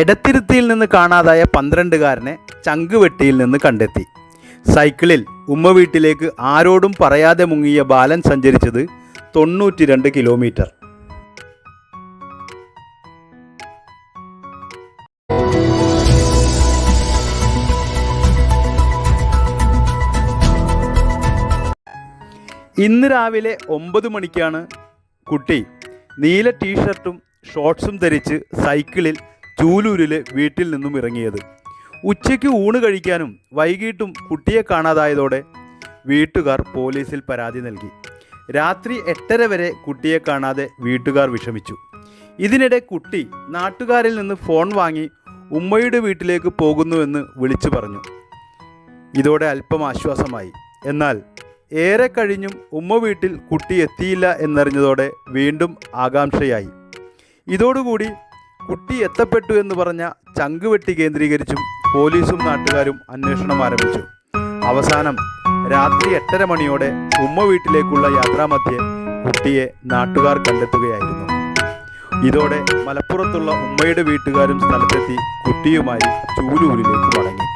എടത്തിരുത്തിയിൽ നിന്ന് കാണാതായ പന്ത്രണ്ടുകാരനെ ചങ്കുവെട്ടിയിൽ നിന്ന് കണ്ടെത്തി. സൈക്കിളിൽ ഉമ്മ വീട്ടിലേക്ക് ആരോടും പറയാതെ മുങ്ങിയ ബാലൻ സഞ്ചരിച്ചത് തൊണ്ണൂറ്റി രണ്ട് കിലോമീറ്റർ. ഇന്ന് രാവിലെ ഒമ്പത് മണിക്കാണ് കുട്ടി നീല ടീഷർട്ടും ഷോർട്സും ധരിച്ച് സൈക്കിളിൽ ചൂലൂരിലെ വീട്ടിൽ നിന്നും ഇറങ്ങിയത്. ഉച്ചയ്ക്ക് ഊണ് കഴിക്കാനും വൈകിട്ടും കുട്ടിയെ കാണാതായതോടെ വീട്ടുകാർ പോലീസിൽ പരാതി നൽകി. രാത്രി എട്ടര വരെ കുട്ടിയെ കാണാതെ വീട്ടുകാർ വിഷമിച്ചു. ഇതിനിടെ കുട്ടി നാട്ടുകാരിൽ നിന്ന് ഫോൺ വാങ്ങി ഉമ്മയുടെ വീട്ടിലേക്ക് പോകുന്നുവെന്ന് വിളിച്ചു പറഞ്ഞു. ഇതോടെ അല്പം ആശ്വാസമായി. എന്നാൽ ഏറെ കഴിഞ്ഞും ഉമ്മ വീട്ടിൽ കുട്ടി എത്തിയില്ല എന്നറിഞ്ഞതോടെ വീണ്ടും ആകാംക്ഷയായി. ഇതോടുകൂടി കുട്ടി എത്തപ്പെട്ടു എന്ന് പറഞ്ഞ ചങ്കുവെട്ടി കേന്ദ്രീകരിച്ചും പോലീസും നാട്ടുകാരും അന്വേഷണം ആരംഭിച്ചു. അവസാനം രാത്രി എട്ടര മണിയോടെ ഉമ്മ വീട്ടിലേക്കുള്ള യാത്രാമധ്യേ കുട്ടിയെ നാട്ടുകാർ കണ്ടെത്തുകയായിരുന്നു. ഇതോടെ മലപ്പുറത്തുള്ള ഉമ്മയുടെ വീട്ടുകാരും സ്ഥലത്തെത്തി കുട്ടിയുമായി ചൂലൂരിലേക്ക് മടങ്ങി.